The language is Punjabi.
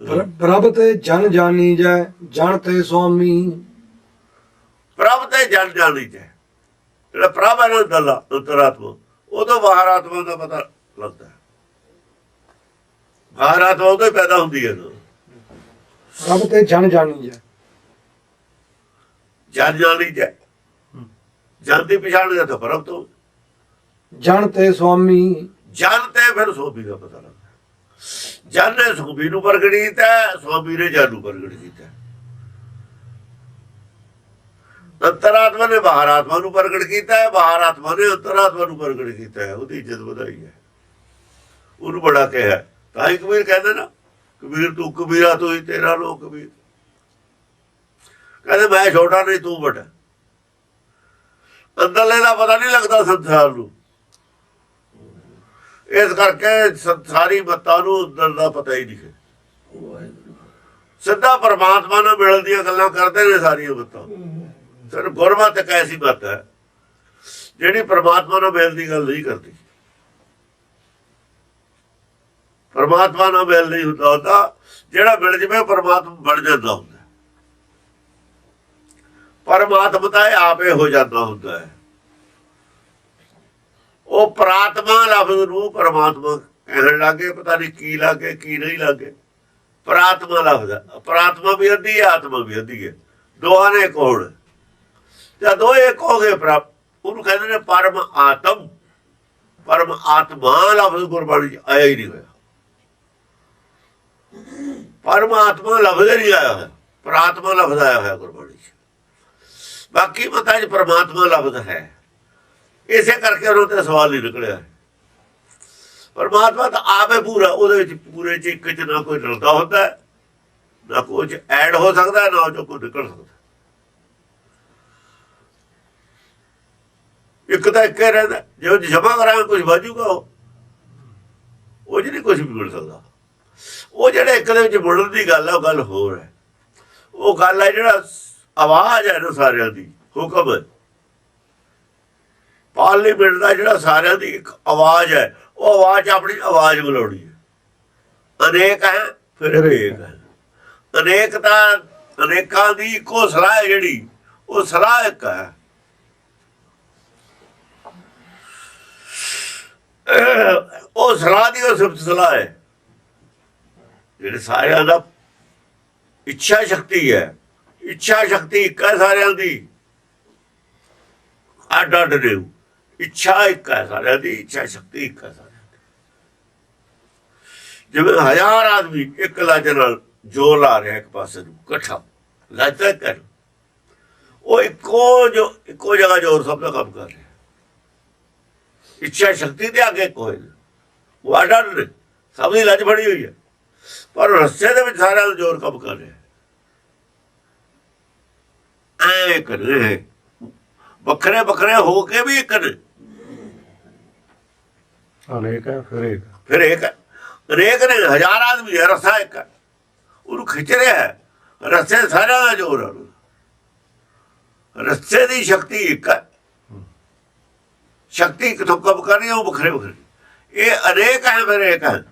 ਪ੍ਰ- ਪ੍ਰਭ ਤੇ ਜਨ ਜਾਣੀ ਜੈ ਜਨ ਤੇ ਸੁਆਮੀ ਪ੍ਰਭ ਤੇ ਜਨ ਜਾਣੀ ਜੈ। ਜਿਹੜਾ ਪ੍ਰਭ ਹੈ ਨਾ ਦਲਾ ਅੰਤਰਾਤਮਾ ਉਹ ਤੋਂ ਬਾਹਰ ਆਤਮਾ ਦਾ ਪਤਾ ਲੱਗਦਾ। ਬਾਹਰ ਆਤਮਾ ਉਹ ਤੋਂ ਪੈਦਾ ਹੁੰਦੀ ਹੈ ਪ੍ਰਭ ਤੇ ਜਨ ਜਾਣੀ ਜੈ। ਜਨ ਜਾਣੀ ਜੈ। ਜਨ ਦੀ ਪਛਾਣ ਤਾਂ ਪ੍ਰਭ ਤੋਂ। ਜਨ ਤੇ ਸੁਆਮੀ ਜਨ ਤੇ ਫਿਰ ਸੋਭੀ ਦਾ ਪਤਾ ਲੱਗਦਾ। ਜਨ ਨੇ ਸੁਖਬੀ ਨੂੰ ਪ੍ਰਗਟ ਕੀਤਾ ਸੋਭੀ ਨੇ ਜਨ ਨੂੰ ਪ੍ਰਗਟ ਕੀਤਾ ਅੰਤਰਾਤਮਾ ਨੇ ਬਾਹਰ ਆਤਮਾ ਨੂੰ ਪ੍ਰਗਟ ਕੀਤਾ ਹੈ, ਬਾਹਰ ਆਤਮਾ ਨੇ ਅੰਤਰਾਤਮਾ ਨੂੰ ਪ੍ਰਗਟ ਕੀਤਾ ਹੈ, ਉਹਦੀ ਇੱਜ਼ਤ ਵਧਾਈ ਹੈ। ਉਹਨੂੰ ਬੜਾ ਕਿਹਾ ਤਾਂ ਹੀ ਕਬੀਰ ਕਹਿੰਦੇ ਨਾ, ਕਬੀਰ ਤੂੰ ਕਬੀਰਾ, ਤੂੰ ਹੀ ਤੇਰਾ ਲੋਕ ਕਬੀਰ। ਕਹਿੰਦੇ, ਮੈਂ ਛੋਟਾ ਨਹੀਂ, ਤੂੰ ਵੱਡਾ। ਅੰਦਰਲੇ ਦਾ ਪਤਾ ਨਹੀਂ ਲੱਗਦਾ ਸੰਸਾਰ ਨੂੰ। ਇਸ ਕਰਕੇ ਸ- ਸਾਰੀ ਮੱਤਾਂ ਨੂੰ ਅੰਦਰ ਦਾ ਪਤਾ ਹੀ ਨਹੀਂ ਸਿੱਧਾ ਪਰਮਾਤਮਾ ਨਾਲ ਮਿਲਣ ਦੀਆਂ ਗੱਲਾਂ ਕਰਦੇ ਨੇ ਸਾਰੀਆਂ ਮੱਤਾਂ। ਸਿਰਫ ਗੁਰਮਤਿ ਇੱਕ ਐਸੀ ਮੱਤ ਹੈ, ਜਿਹੜੀ ਪਰਮਾਤਮਾ ਨਾਲ ਮਿਲਣ ਦੀ ਗੱਲ ਨਹੀਂ ਕਰਦੀ। ਪਰਮਾਤਮਾ ਨਾਲ ਮਿਲ ਨਹੀਂ ਹੁੰਦਾ ਹੁੰਦਾ, ਜਿਹੜਾ ਮਿਲ ਜਵੇ ਪਰਮਾਤਮਾ ਬਣ ਜਾਂਦਾ ਹੁੰਦਾ। ਪਰਮਾਤਮਾ ਤਾਂ ਇਹ ਆਪੇ ਹੋ ਜਾਂਦਾ ਹੁੰਦਾ ਹੈ। ਉਹ ਪ੍ਰਾਤਮਾ ਲਫ਼ਜ਼ ਨੂੰ ਪਰਮਾਤਮਾ ਕਹਿਣ ਲੱਗੇ, ਪਤਾ ਨਹੀਂ ਕੀ ਲੱਗੇ, ਕੀ ਨਹੀਂ ਲੱਗੇ। ਪ੍ਰਾਤਮਾ ਲਫ਼ਜ਼ ਹੈ। ਪ੍ਰਾਤਮਾ ਵੀ ਅੱਧੀ ਹੈ ਆਤਮਾ ਵੀ ਅੱਧੀ ਹੈ। ਦੋਹਾਂ ਨੇ ਇੱਕ ਹੋਣ। ਜਦੋਂ ਇੱਕ ਹੋ ਗਏ ਪ੍ਰਭ, ਉਹਨੂੰ ਕਹਿੰਦੇ ਨੇ ਪਰਮ ਆਤਮ। ਪਰਮ ਆਤਮਾ ਲਫ਼ਜ਼ ਗੁਰਬਾਣੀ ਚ ਆਇਆ ਹੀ ਨਹੀਂ ਹੋਇਆ। ਪਰਮ ਆਤਮਾ ਲਫ਼ਜ਼ ਨਹੀਂ ਆਇਆ ਹੋਇਆ। ਪ੍ਰਾਤਮਾ ਲਫ਼ਜ਼ ਆਇਆ ਹੋਇਆ ਗੁਰਬਾਣੀ ਚ। ਬਾਕੀ ਮਤਾਂ 'ਚ ਪਰਮਾਤਮਾ ਲਫ਼ਜ਼ ਹੈ। ਇਸੇ ਕਰਕੇ ਉਹਨਾਂ ਤੇ ਸਵਾਲ ਨਹੀਂ ਨਿਕਲਿਆ। ਪਰਮਾਤਮਾ ਤਾਂ ਆਪੇ ਪੂਰਾ, ਉਹਦੇ ਵਿੱਚ ਪੂਰੇ ਚ ਇੱਕ ਚ ਨਾ ਕੋਈ ਰਲਦਾ ਹੁੰਦਾ ਨਾ ਕੁਝ ਐਡ ਹੋ ਸਕਦਾ, ਨਾ ਉਹ ਚੋਂ ਕੋਈ ਨਿਕਲ ਸਕਦਾ। ਇੱਕ ਤਾਂ ਇੱਕ ਰਹਿੰਦਾ, ਜੇ ਉਹ ਜਮਾ ਕਰਾਂ ਕੁਝ ਵਾਜੂਗਾ ਉਹ। ਉਹ ਜਿਹੜੀ ਕੁਝ ਵੀ ਮਿਲ ਸਕਦਾ। ਉਹ ਜਿਹੜੇ ਇੱਕ ਦੇ ਵਿੱਚ ਮੁੜਨ ਦੀ ਗੱਲ ਹੈ ਉਹ ਗੱਲ ਹੋਰ ਹੈ। ਉਹ ਗੱਲ ਹੈ ਜਿਹੜਾ ਆਵਾਜ਼ ਹੈ ਨਾ ਸਾਰਿਆਂ ਦੀ, ਹੁਕਮ ਹੈ। ਪਾਰਲੀਮੈਂਟ ਦਾ ਜਿਹੜਾ ਸਾਰਿਆਂ ਦੀ ਇੱਕ ਆਵਾਜ਼ ਹੈ, ਉਹ ਆਵਾਜ਼ ਆਪਣੀ ਆਵਾਜ਼ ਬੁਲਾਉਣੀ ਹੈ। ਅਨੇਕ ਹੈ, ਫਿਰ ਇੱਕ ਹੈ। ਅਨੇਕਤਾ ਅਨੇਕਾਂ ਦੀ ਇੱਕੋ ਸਲਾਹ ਹੈ ਜਿਹੜੀ, ਉਹ ਸਲਾਹ ਇੱਕ ਹੈ। ਉਹ ਸਲਾਹ ਦੀ ਉਹ ਸਿਫਤ ਸਲਾਹ ਹੈ। ਜਿਹੜੇ ਸਾਰਿਆਂ ਦਾ ਇੱਛਾ ਸ਼ਕਤੀ ਹੈ, ਇੱਛਾ ਸ਼ਕਤੀ ਇੱਕ ਹੈ ਸਾਰਿਆਂ ਦੀ। ਅੱਡ ਅੱਡ ਨੇ ਇੱਛਾ ਇੱਕ ਹੈ ਸਾਰਿਆਂ ਦੀ, ਇੱਛਾ ਸ਼ਕਤੀ ਇੱਕ ਹੈ ਸਾਰਿਆਂ ਦੀ। ਜਿਵੇਂ ਹਜ਼ਾਰ ਆਦਮੀ ਇੱਕ ਲੱਜ ਨਾਲ ਜੋਰ ਲਾ ਰਿਹਾ ਇੱਕ ਪਾਸੇ ਨੂੰ, ਇਕੱਠਾ ਲੱਜਦਾ ਕਰ ਉਹ ਇੱਕੋ ਜੋ, ਇੱਕੋ ਜਗ੍ਹਾ ਜੋਰ ਸਭ ਦਾ ਕੰਮ ਕਰ ਰਿਹਾ। ਇੱਛਾ ਸ਼ਕਤੀ ਦੇ ਅੱਗੇ ਕੋਈ ਨਹੀਂ ਉਹ ਅੱਡ ਸਭ ਦੀ ਲੱਜ ਫੜੀ ਹੋਈ ਹੈ। ਪਰ ਰਸਤੇ ਦੇ ਵਿੱਚ ਸਾਰਿਆਂ ਦਾ ਜੋਰ ਕੰਮ ਕਰ ਰਿਹਾ ਐ ਕਰ ਰਹੇ ਵੱਖਰੇ ਵੱਖਰੇ ਹੋ ਕੇ ਵੀ ਇੱਕ ਨੇ। ਅਨੇਕ ਹੈ, ਫਿਰ ਇੱਕ ਫਿਰ ਇੱਕ ਰੇਕ ਨੇ, ਹਜ਼ਾਰ ਆਦਮੀ ਹੈ, ਰਸਾ ਇੱਕ ਉਹਨੂੰ ਖਿੱਚ ਰਿਹਾ ਹੈ। ਰਸਤੇ ਸਾਰਿਆਂ ਦਾ ਜੋਰ ਹੈ ਉਹਨੂੰ। ਦੀ ਸ਼ਕਤੀ ਇੱਕ ਹੈ। ਸ਼ਕਤੀ ਕਿਥੋਂ ਕੰਮ ਕਰਨੀ ਉਹ ਵੱਖਰੇ ਵੱਖਰੇ ਇਹ ਅਨੇਕ ਹੈ, ਫਿਰ ਇੱਕ ਹੈ।